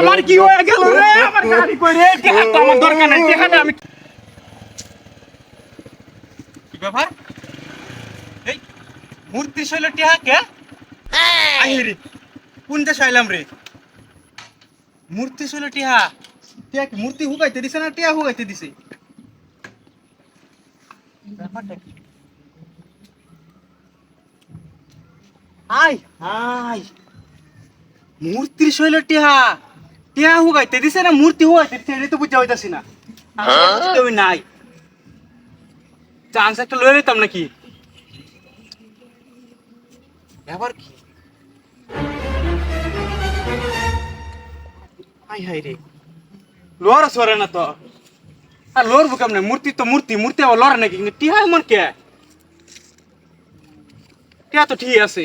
আমার কি হয়ে গেল রে? আমার গাড়ি কই রে তো আমার দরকার নাই। টেহাটা আমি কি ব্যাপার? এই মূর্তি শৈল টেহা কে? আই রে। কোন দেশ আইলাম রে? মূর্তি শৈল টেহা। টেহা কি মূর্তি হুগাইতে দিছে না টেহা হুগাইতে দিছে? ব্যাপারটা কি? আই আই মূর্তির শৈল টেহা। টেহা হুগাইতে দিছে না মূর্তি হুগাইতে দিছে এটা তো বুঝতে হইতাছি না। তুমি নাই। চান্স একটা লয়ে নিতাম নাকি? ব্যাপার কি? হাই হাই রে। লোর সরে না তো। আর লোর বুকাম না মূর্তি তো মূর্তি মূর্তি আবার লড়ে নাকি? কিন্তু টিহা মন কে? টিহা তো ঠিক আছে।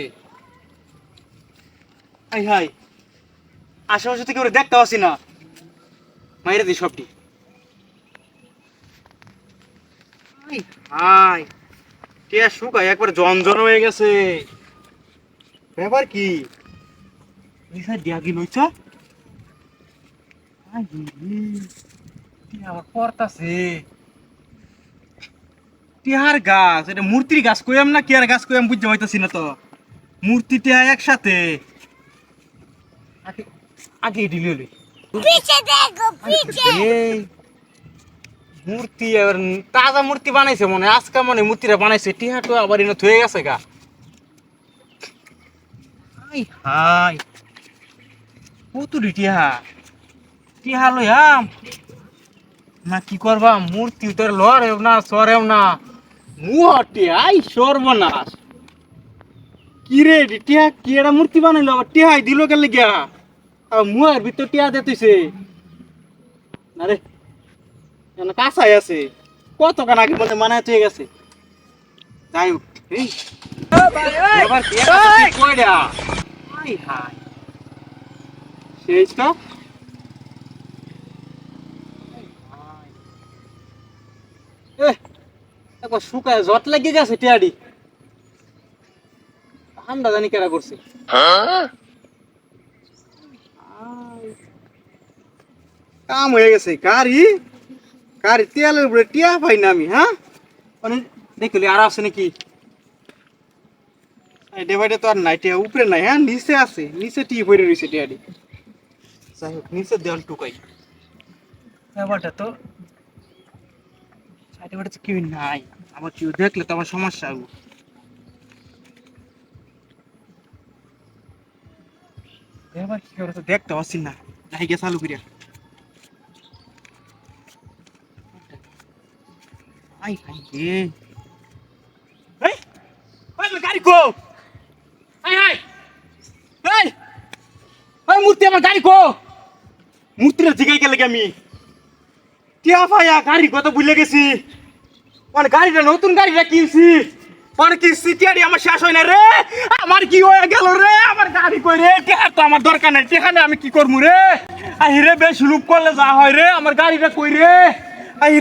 হাই হাই। আশেপাশে থেকে ওরা দেখতে পাচ্ছি না। মাইরে দি সবটি। হাই টিয়া শুকায়? একবার জনজন হয়ে গেছে। ব্যাপার কি? নিশা ডিয়াগি লইছ? আই টিয়া টিহার গাছ এটা মূর্তির গাছ কইয়াম না? কি আর গাছ কইয়াম বুঝতে পাইতাছি না তো। মূর্তি টিহা একসাথে আগে এটি লিয়ে মূর্তি এবার তাজা মূর্তি বানাইছে মনে আজকে মনে মূর্তিটা বানাইছে। টিহাটো আবার এনে থয়ে গেছে গা। হাই হাই। পুতুরি টিহা। টিহা লইয়াম। না কি করবা? মূর্তি তোর লড়েও না সরেও না। মুহটে আই সর্বনাশ। কিরে টিহা কি এটা মূর্তি বানাইলো? আবার টিহাই দিল কেন গিয়া? আর মুয়ের ভিতর টিহা দিতেছে না রে কেন কাঁচাই আছে। কত কান আগে হয়ে গেছে যাই হোক তো। একবার শুকায় জট লাগিয়ে গেছে টিয়াডি। ঠান্ডা জানি কেরা করছে। কাম হয়ে গেছে, গাড়ি গাড়ি, তেলের উপরে টিয়া পাই না আমি হ্যাঁ? মানে দেখলি আর আছে নাকি? ডেভাইডে তো আর নাই, টিয়া উপরে নাই হ্যাঁ? নিচে আছে, নিচে টি পড়ে রয়েছে টিয়াডি যাই হোক, নিচে দেওয়াল টুকাই। ব্যাপারটা তো সাইডে কেউ নাই। আমার কেউ দেখলে তো আমার সমস্যা হবে। এবার কি করে দেখতে পাচ্ছি না। নাই চালু করিয়া। আই হাই রে। এই ওই গাড়ি কো। আই হাই এই ওই মূর্তি আমার গাড়ি কো। মূর্তিটা জিগাই গেলে আমি? টিয়া ভাইয়া গাড়ি কত ভুলে গেছি। মানে গাড়িটা নতুন গাড়িটা কিনছি। মানে কি সিটিয়ারি আমার শেষ হয় না রে? আমার কি হয়ে গেল রে? আমার গাড়ি কই রে? টিয়া তো আমার দরকার নাই। টিয়া আমি কি করব রে? আই রে বেশ লুপ করলে যা হয় রে। আমার গাড়িটা কই রে? আই